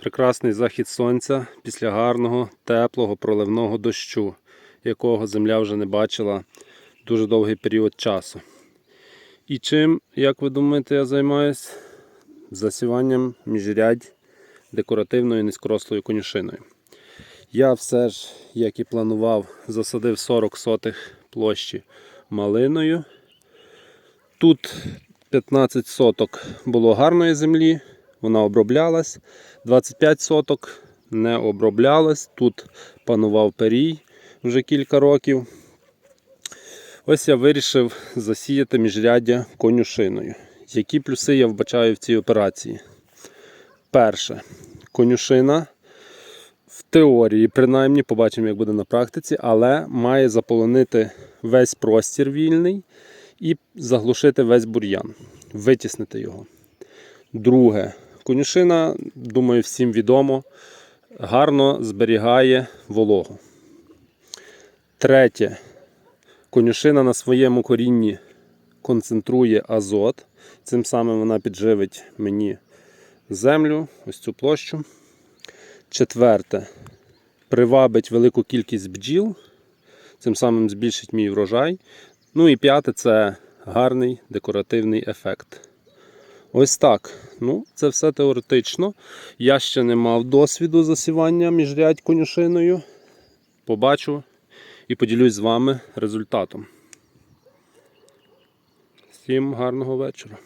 Прекрасний захід сонця після гарного, теплого, проливного дощу, якого земля вже не бачила дуже довгий період часу. І чим, як ви думаєте, я займаюсь? Засіванням міжрядь декоративною низькорослою конюшиною. Я все ж, як і планував, засадив 40 сотих площі малиною. Тут 15 соток було гарної землі, вона оброблялась. 25 соток не оброблялась. Тут панував перій вже кілька років. Ось я вирішив засіяти міжряддя конюшиною. Які плюси я вбачаю в цій операції? Перше, конюшина в теорії, принаймні, побачимо, як буде на практиці, але має заполонити весь простір вільний і заглушити весь бур'ян, витіснити його. Друге, конюшина, думаю, всім відомо, гарно зберігає вологу. Третє, конюшина на своєму корінні концентрує азот. Цим самим вона підживить мені землю, ось цю площу. Четверте, привабить велику кількість бджіл, цим самим збільшить мій врожай. Ну і п'яте це гарний декоративний ефект. Ось так. Ну, це все теоретично. Я ще не мав досвіду засівання міжрядь конюшиною. Побачу і поділюсь з вами результатом. Всім гарного вечора.